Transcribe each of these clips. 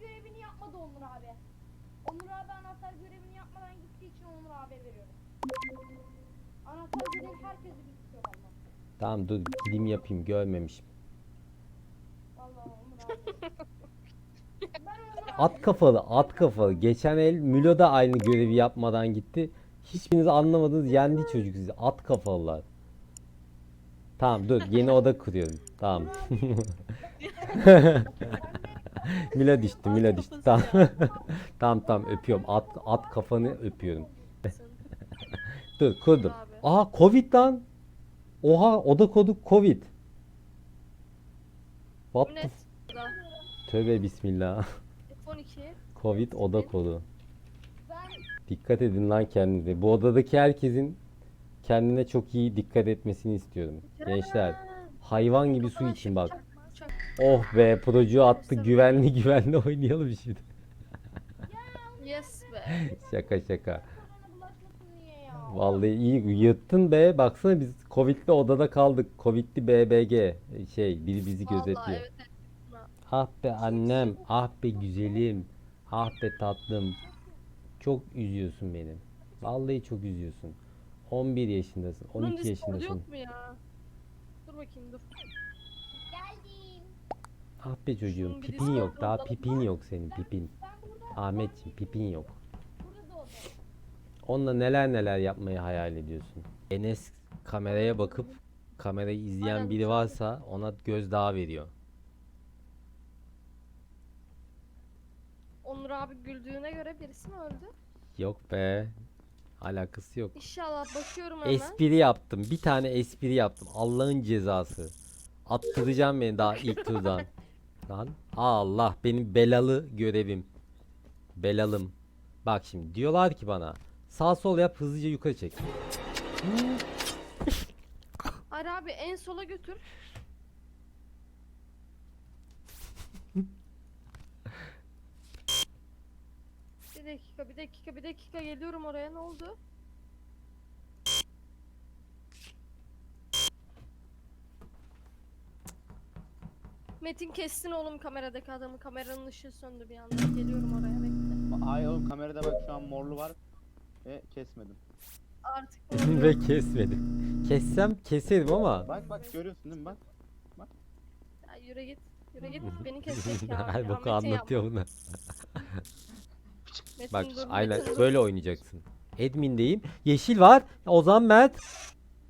görevini yapmadı Onur abi. Onur abi anahtar görevini yapmadan gittiği için Onur abi veriyorum. Anahtar görevi herkese bitiyor valla. Tamam dur gideyim yapayım görmemişim. Valla Onur abi. ben Onur abi. At kafalı at kafalı. Geçen el Mülo da aynı görevi yapmadan gitti. Hiçbiriniz anlamadınız yendi çocuk sizi. At kafalılar. Tamam dur yeni oda kuruyorum. Tamam. Mila düştü Mila düştü. Tamam. tamam tamam öpüyorum. At, at kafanı öpüyorum. dur kurdum. Aha Covid lan. Oha oda kodu Covid. What the. Tövbe bismillah. F12. Covid oda kodu. Dikkat edin lan kendinize. Bu odadaki herkesin kendine çok iyi dikkat etmesini istiyorum. Gençler hayvan gibi su için bak. Oh be procu attı güvenli güvenli oynayalım şimdi. Yes be. Şaka şaka. Vallahi iyi yırttın be. Baksana biz Covid'li odada kaldık. Covid'li BBG şey biri bizi Vallahi gözetiyor. evet. evet. Ah be annem, ah be güzelim, ah be tatlım. Çok üzüyorsun beni. Vallahi çok üzüyorsun. 11 yaşındasın, Bunun 12 Discord'u yaşındasın. yok mu ya? Dur bakayım dur. Geldim. Ah be çocuğum, pipin yok. Daha pipin yok senin pipin. Ahmetciğim pipin yok. Onunla neler neler yapmayı hayal ediyorsun. Enes kameraya bakıp kamerayı izleyen biri varsa ona gözdağı veriyor. Onur abi güldüğüne göre birisi mi öldü? Yok be. Alakası yok. İnşallah bakıyorum hemen. Espri yaptım. Bir tane espri yaptım. Allah'ın cezası. Attıracağım beni daha ilk turdan. Lan Allah benim belalı görevim. Belalım. Bak şimdi diyorlar ki bana sağ sol yap hızlıca yukarı çek. Hayır abi en sola götür. Bir dakika, bir dakika, bir dakika geliyorum oraya. Ne oldu? Metin kessin oğlum kameradaki adamı. Kameranın ışığı söndü bir anda. Geliyorum oraya bekle. Ay oğlum kamerada bak şu an morlu var ve kesmedim. Artık Ve kesmedim. Kessem keserim ama. Bak bak görüyorsun değil mi bak. Ya yürü git. Yürü git. Beni kesecek ya. Her Ya boku Metin anlatıyor bunu. Metin Bak dur, aynen Metin dur. böyle oynayacaksın. Admin'deyim. Yeşil var. Ozan Mert.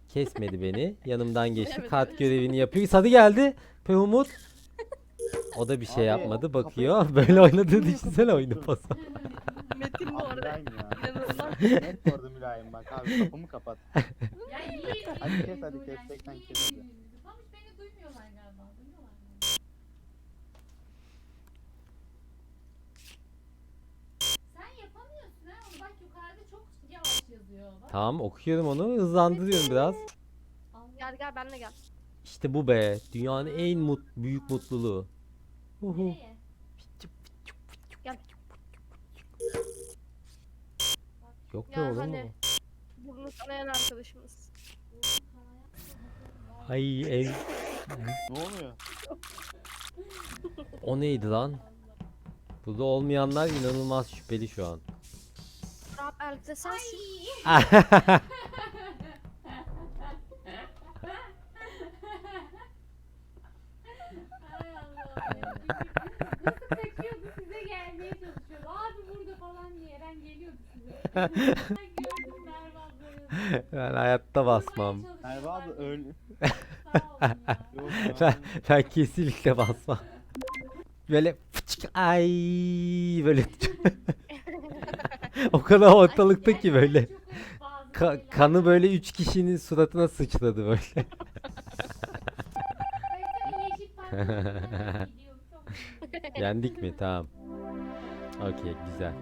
Kesmedi beni. Yanımdan geçti. Evet, Kart evet. görevini yapıyor. Sarı geldi. Pehumut. O da bir şey Abi, yapmadı. Bakıyor. Böyle oynadığını düşünsene oyunu pasa. Metin bu Abi arada. mülayim ya. İnanılmaz. Net orada mülayim bak abi kapımı kapat. Hadi kes hadi kes tekten kes hadi. Tamam beni duymuyorlar galiba. Duymuyorlar mı? Sen yapamıyorsun ha onu bak yukarıda çok yavaş yazıyor. Bak. Tamam okuyorum onu. Hızlandırıyorum biraz. Gel gel benle gel. İşte bu be. Dünyanın en mut büyük mutluluğu. Uhu. Nereye? Yok be Ya oğlum. hani- Burnu kanayan arkadaşımız. Ay en... Ne oluyor? O neydi lan? Burada olmayanlar inanılmaz şüpheli şu an. Rab de sensin. Ben hayatta basmam. Merve abla öl. Yok Ben, ya. ben kesinlikle basmam. Böyle fıçık ay böyle o kadar ortalıkta ki böyle Ka- kanı böyle üç kişinin suratına sıçradı böyle. Yendik mi? Tamam. Okey güzel.